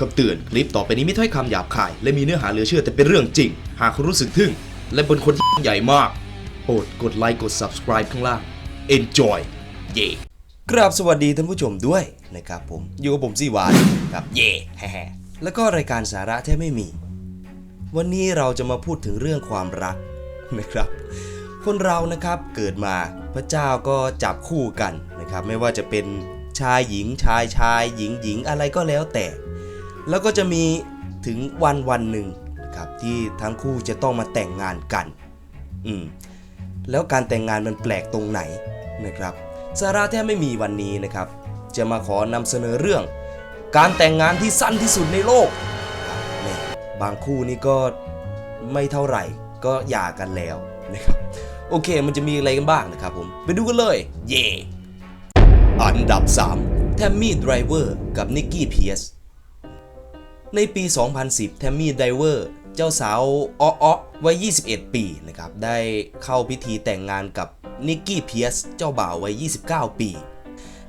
คำเตือนคลิปต่อไปนี้ไม่ถ้อยคำหยาบคาย และมีเนื้อหาเหลือเชื่อแต่เป็นเรื่องจริง หากคุณรู้สึกทึ่ง และเป็นคนที่ใหญ่มากโปรดกดไลค์กด subscribe ข้างล่าง enjoy เย่กราบสวัสดีท่านผู้ชมด้วยนะครับผม อยู่กับผมซีวานครับเย่แฮ่ๆแล้วก็รายการสาระแทบไม่มี วันนี้เราจะมาพูดถึงเรื่องความรักนะครับ คนเรานะครับเกิดมาพระเจ้าก็จับคู่กันนะครับ ไม่ว่าจะเป็นชายหญิงชายชายหญิงหญิงอะไรก็แล้วแต่ แล้วก็จะมีถึงวันวันหนึ่งนะครับที่ทั้งคู่จะต้องมาแต่งงานกัน อืมแล้วการแต่งงานมันแปลกตรงไหนนะครับสาระแทบไม่มีวันนี้นะครับ จะมาขอนำเสนอเรื่อง การแต่งงานที่สั้นที่สุดในโลกครับแม่บางคู่นี่ก็ไม่เท่าไหร่ก็หย่ากันแล้วนะครับโอเคมันจะมีอะไรกันบ้างนะครับผม ไปดูกันเลย เย่อันดับ 3 แทมมี่ไดรเวอร์กับนิกกี้เพียส ในปี 2010 แทมมี่ไดเวอร์ เจ้าสาวอ้ออวัย 21 ปีนะครับ ได้เข้าพิธีแต่งงานกับนิกกี้เพียส เจ้าบ่าววัย 29 ปี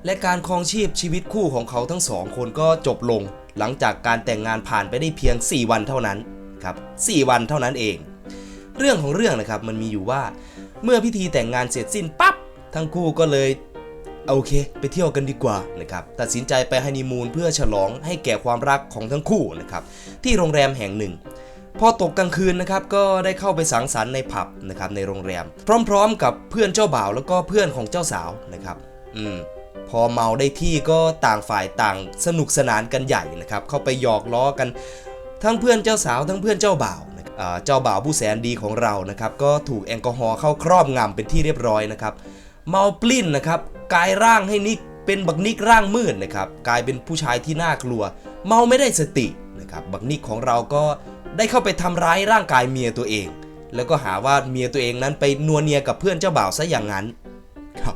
และการครองชีพชีวิตคู่ของเขาทั้งสองคนก็จบลง หลังจากการแต่งงานผ่านไปได้เพียง 4 วันเท่านั้นครับ 4 วันเท่านั้นเอง เรื่องของเรื่องนะครับมันมีอยู่ว่า เมื่อพิธีแต่งงานเสร็จสิ้นปั๊บทั้งคู่ก็เลย โอเค ไปเที่ยวกันดีกว่านะครับตัดสินใจไปฮันนีมูนเพื่อฉลองให้แก่ความรักของทั้งคู่นะครับที่โรงแรมแห่งหนึ่งพอตกกลางคืนนะครับก็ได้เข้าไปสังสรรค์ในผับนะครับในโรงแรม พร้อมๆ กับเพื่อนเจ้าบ่าวแล้วก็เพื่อนของเจ้าสาวนะครับอืมพอเมาได้ที่ก็ต่างฝ่ายต่างสนุกสนานกันใหญ่นะครับเข้าไปหยอกล้อกันทั้งเพื่อนเจ้าสาวทั้งเพื่อนเจ้าบ่าวนะเจ้าบ่าวผู้แสนดีของเรานะครับก็ถูกแอลกอฮอล์เข้าครอบงำเป็นที่เรียบร้อยนะครับเมาปลิ้นนะครับ กลายร่างให้นิกเป็นบักนิกร่างมืดนะครับกลายเป็นผู้ชายที่น่ากลัว เมาไม่ได้สตินะครับบักนิกของเราก็ได้เข้าไปทำร้ายร่างกายเมียตัวเอง แล้วก็หาว่าเมียตัวเองนั้นไปนัวเนียกับเพื่อนเจ้าบ่าวซะอย่างนั้นครับ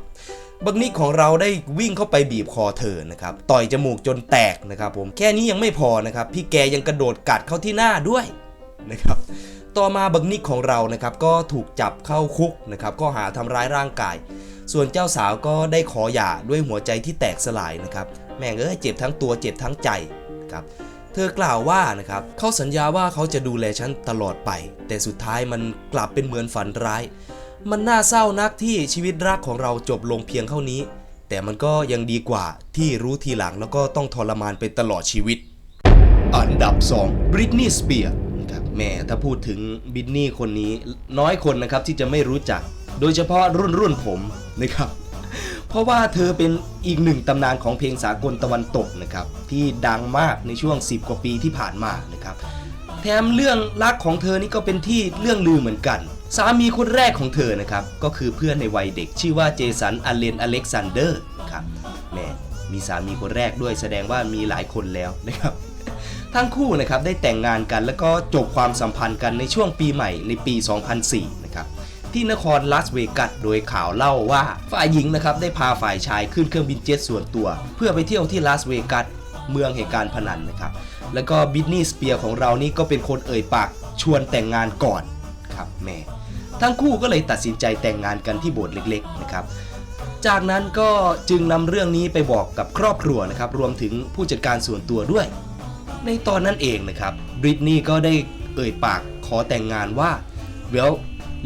บักนิกของเราได้วิ่งเข้าไปบีบคอเธอนะครับต่อยจมูกจนแตกนะครับผมแค่นี้ยังไม่พอนะครับพี่แกยังกระโดดกัดเข้าที่หน้าด้วยนะครับต่อมาบักนิกของเรานะครับก็ถูกจับเข้าคุกนะครับก็หาทำร้ายร่างกาย ส่วนเจ้าสาวก็ได้ขอหย่าด้วยหัวใจที่แตกสลายนะครับ แม่งเอ้ยเจ็บทั้งตัวเจ็บทั้งใจครับเธอกล่าวว่านะครับเขาสัญญาว่าเขาจะดูแลฉันตลอดไป แต่สุดท้ายมันกลับเป็นเหมือนฝันร้าย มันน่าเศร้านักที่ชีวิตรักของเราจบลงเพียงเท่านี้ แต่มันก็ยังดีกว่าที่รู้ทีหลังแล้วก็ต้องทรมานไปตลอดชีวิต อันดับ 2 บริตนีย์สเปียร์ครับแม่ถ้าพูดถึงบริตนีย์คนนี้น้อยคนนะครับที่จะไม่รู้จัก โดยเฉพาะรุ่นรุ่นผม นะครับ เพราะว่าเธอเป็นอีกหนึ่งตำนานของเพลงสากลตะวันตกนะครับ ที่ดังมากในช่วง 10 กว่าปีที่ผ่านมานะครับ แถมเรื่องรักของเธอนี่ก็เป็นที่เรื่องลือเหมือนกัน สามีคนแรกของเธอนะครับ ก็คือเพื่อนในวัยเด็กชื่อว่าเจสันอเลนอเล็กซานเดอร์ครับแม่มีสามีคนแรกด้วยแสดงว่ามีหลายคนแล้วนะครับทั้งคู่นะครับได้แต่งงานกันแล้วก็จบความสัมพันธ์กันในช่วงปีใหม่ในปี 2004นะครับ ที่นครลาสเวกัสโดยข่าวเล่าว่าฝ่ายหญิงนะครับได้พาฝ่ายชายขึ้นเครื่องบินเจ็ตส่วนตัว เพื่อไปเที่ยวที่ลาสเวกัสเมืองแห่งการพนันนะครับแล้วก็บิทนี่สเปียร์ของเรานี่ก็เป็นคนเอ่ยปากชวนแต่งงานก่อนครับแม่ทั้งคู่ก็เลยตัดสินใจแต่งงานกันที่โบสถ์เล็กๆนะครับจากนั้นก็จึงนำเรื่องนี้ไปบอกกับครอบครัวนะครับรวมถึงผู้จัดการส่วนตัวด้วย ในตอนนั้นเองนะครับบริตนี่ก็ได้เอ่ยปากขอแต่งงานว่า well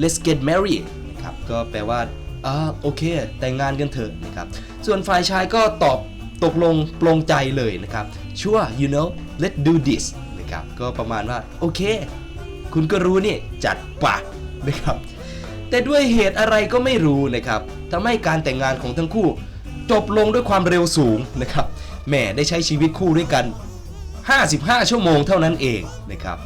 let's get married นะครับก็แปลว่าอ่าโอเค แต่งงานกันเถอะนะครับส่วนฝ่ายชายก็ตอบตกลงปลงใจเลยนะครับ sure you know let's do this นะครับก็ประมาณว่า โอเค คุณก็รู้นี่ จัดปะนะครับแต่ด้วยเหตุอะไรก็ไม่รู้นะครับทำให้การแต่งงานของทั้งคู่ จบลงด้วยความเร็วสูงนะครับแหม่ได้ใช้ชีวิตคู่ด้วยกัน 55 ชั่วโมงเท่านั้นเองนะครับ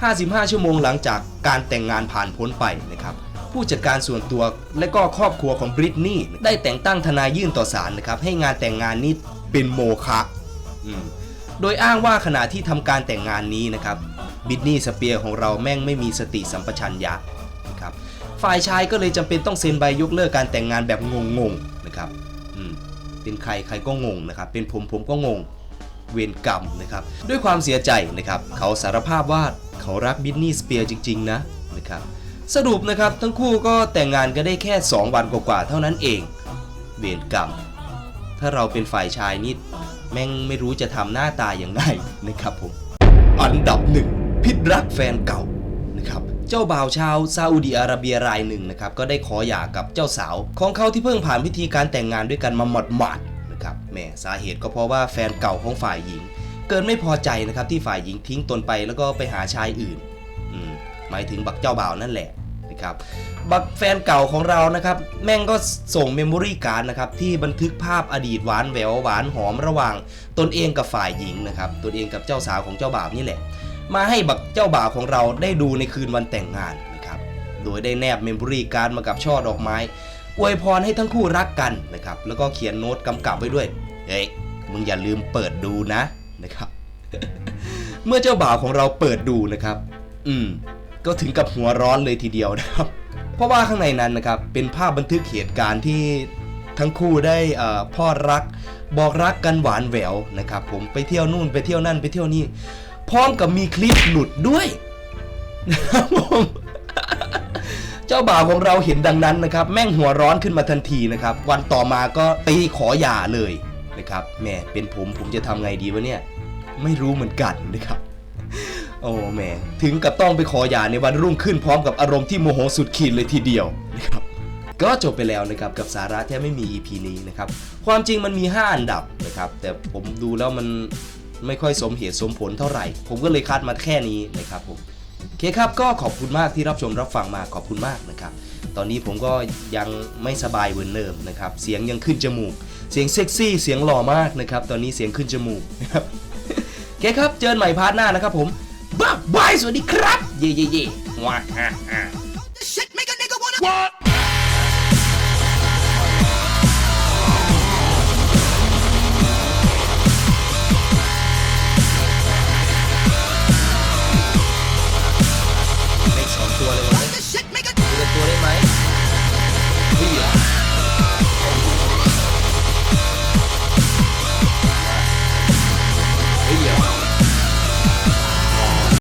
55 ชั่วโมงหลังจากการแต่งงานผ่านพ้นไปนะครับผู้จัดการส่วนตัวและก็ครอบครัวของบริตนีย์ได้แต่งตั้งทนายยื่นต่อศาลนะครับให้งานแต่งงานนี้เป็นโมฆะโดยอ้างว่าขณะที่ทำการแต่งงานนี้นะครับบริตนีย์สเปียร์ของเราแม่งไม่มีสติสัมปชัญญะนะครับฝ่ายชายก็เลยจำเป็นต้องเซ็นใบยกเลิกการแต่งงานแบบงงๆนะครับเป็นใครใครก็งงนะครับเป็นผมผมก็งงเวรกรรมนะครับด้วยความเสียใจนะครับเขาสารภาพว่า เขารักบิทนี่สเปียร์จริง ๆ นะนะครับสรุปนะครับทั้งคู่ก็แต่งงานกันได้แค่ 2 วันกว่าๆเท่านั้นเอง เวรกรรม ถ้าเราเป็นฝ่ายชายนี่แม่งไม่รู้จะทำหน้าตาอย่างไรนะครับผม อันดับหนึ่งพิษรักแฟนเก่านะครับเจ้าบ่าวชาวซาอุดิอาระเบียรายหนึ่งนะครับก็ได้ขอหย่ากับเจ้าสาว ของเขาที่เพิ่งผ่านพิธีการแต่งงานด้วยกันมาหมาดๆนะครับแหม่สาเหตุก็เพราะว่าแฟนเก่าของฝ่ายหญิง เกิดไม่พอใจนะครับที่ฝ่ายหญิงทิ้งตนไปแล้วก็ไปหาชายอื่นหมายถึงบักเจ้าบ่าวนั่นแหละนะครับบักแฟนเก่าของเรานะครับแม่งก็ส่งเมมโมรี่การ์ดนะครับที่บันทึกภาพอดีตหวานแหววหวานหอมระหว่าง ตนเองกับฝ่ายหญิงนะครับตนเองกับเจ้าสาวของเจ้าบ่าวนี่แหละ มาให้บักเจ้าบ่าวของเราได้ดูในคืนวันแต่งงานนะครับโดยได้แนบเมมโมรี่การ์ดมากับช่อดอกไม้อวยพรให้ทั้งคู่รักกันนะครับแล้วก็เขียนโน้ตกำกับไว้ด้วยเฮ้ยมึงอย่าลืมเปิดดูนะ นะครับ เมื่อเจ้าบ่าวของเราเปิดดูนะครับ อืม ก็ถึงกับหัวร้อนเลยทีเดียวนะครับ เพราะว่าข้างในนั้นนะครับ เป็นภาพบันทึกเหตุการณ์ที่ทั้งคู่ได้เอ่อพลอรัก บอกรักกันหวานแหววนะครับ ผมไปเที่ยวนู่นไปเที่ยวนั่นไปเที่ยวนี่พร้อมกับมีคลิปหลุดด้วยนะครับผมเจ้าบ่าวของเราเห็นดังนั้นนะครับ แม่งหัวร้อนขึ้นมาทันทีนะครับ วันต่อมาก็ตีขอหย่าเลย นะครับแหม่เป็นผมผมจะทำไงดีวะเนี่ย ไม่รู้เหมือนกันนะครับ โอ้แหม่ถึงกับต้องไปขอหย่าในวันรุ่งขึ้นพร้อมกับอารมณ์ที่โมโหสุดขีดเลยทีเดียวนะครับก็จบไปแล้วนะครับกับสาระที่ไม่มี EP นี้นะครับความจริงมันมี 5 อันดับนะครับแต่ผมดูแล้วมันไม่ค่อยสมเหตุสมผลเท่าไหร่ ผมก็เลยคัดมาแค่นี้นะครับผมโอเคครับก็ขอบคุณมากที่รับชมรับฟังมาขอบคุณมากนะครับ ตอนนี้ผมก็ยังไม่สบายเหมือนเดิมนะครับเสียงยังขึ้นจมูก เสียงเซ็กซี่เสียงหล่อมากนะครับตอนนี้เสียงขึ้นจมูกนะครับโอเคครับเจอกันใหม่พาร์ทหน้านะครับผมบ๊ายบายสวัสดีครับ เย่เย่เย่ว้าฮ่าฮ่า